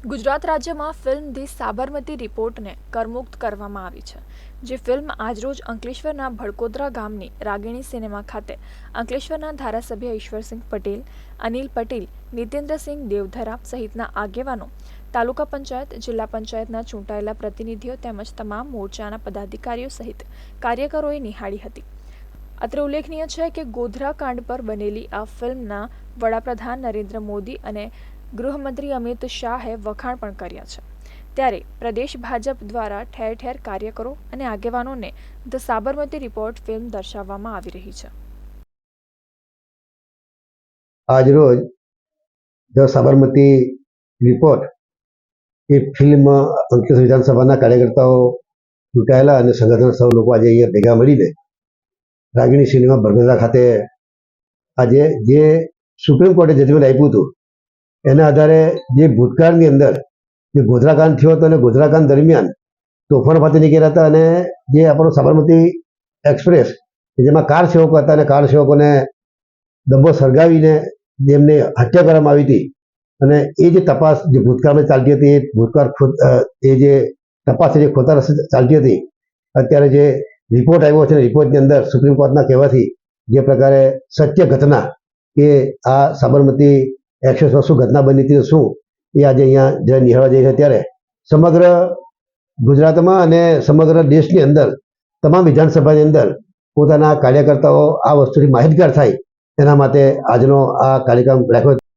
ગુજરાત રાજ્યમાં film the Sabarmati રિપોર્ટને કરમુક્ત કરવામાં આવી છે, જે ફિલ્મ આજરોજ અંકલેશ્વરના ભડકોદરા ગામની રાગીણી સિનેમા ખાતે અંકલેશ્વરના ધારાસભ્ય ઈશ્વરસિંહ પટેલ, અનિલ પટેલ, નિતેન્દ્રસિંહ દેવધરા સહિતના આગેવાનો, તાલુકા પંચાયત, જિલ્લા પંચાયતના ચૂંટાયેલા પ્રતિનિધિઓ તેમજ તમામ મોરચાના પદાધિકારીઓ સહિત કાર્યકરોએ નિહાળી હતી. અત્રે ઉલ્લેખનીય છે કે ગોધરા કાંડ પર બનેલી આ ફિલ્મના વડાપ્રધાન નરેન્દ્ર મોદી અને ગૃહમંત્રી અમિત શાહે વખાણ પણ કર્યા છે. ત્યારે પ્રદેશ ભાજપ દ્વારા ઠેર ઠેર કાર્યકરો અને આગેવાનોને ધ સાબરમતી રિપોર્ટ ફિલ્મ દર્શાવવામાં આવી રહી છે. આજરોજ ધ સાબરમતી રિપોર્ટ એ ફિલ્મ અંકલેશ્વર વિધાનસભાના કાર્યકર્તાઓ ચૂંટાયેલા અને સંગઠન સૌ લોકો આજે અહીંયા ભેગા મળીને રાગીણી સિનેમા બરગોદરા ખાતે આજે જે સુપ્રીમ કોર્ટે જજમેન્ટ આપ્યું હતું એના આધારે જે ભૂતકાળની અંદર જે ગોધરાકાંડ થયો હતો અને ગોધરાકાંડ દરમિયાન તોફાન ફાટી નીકળ્યા હતા અને જે આપણો સાબરમતી એક્સપ્રેસ જેમાં કાર સેવકો હતા અને કાર સેવકોને ડબ્બો સળગાવીને જેમને હત્યા કરવામાં આવી હતી અને એ જે તપાસ જે ભૂતકાળમાં ચાલતી હતી, એ ભૂતકાળ એ જે તપાસ જે ખોટા રસ્તે ચાલતી હતી. અત્યારે જે રિપોર્ટ આવ્યો છે, રિપોર્ટની અંદર સુપ્રીમ કોર્ટના કહેવાથી જે પ્રકારે સત્ય ઘટના કે આ સાબરમતી એક્સપ્રેસમાં શું ઘટના બની હતી શું? એ આજે અહીંયા જ્યારે નિહાળવા જઈ છે ત્યારે સમગ્ર ગુજરાતમાં અને સમગ્ર દેશની અંદર, તમામ વિધાનસભાની અંદર પોતાના કાર્યકર્તાઓ આ વસ્તુથી માહિતગાર થાય એના માટે આજનો આ કાર્યક્રમ રાખ્યો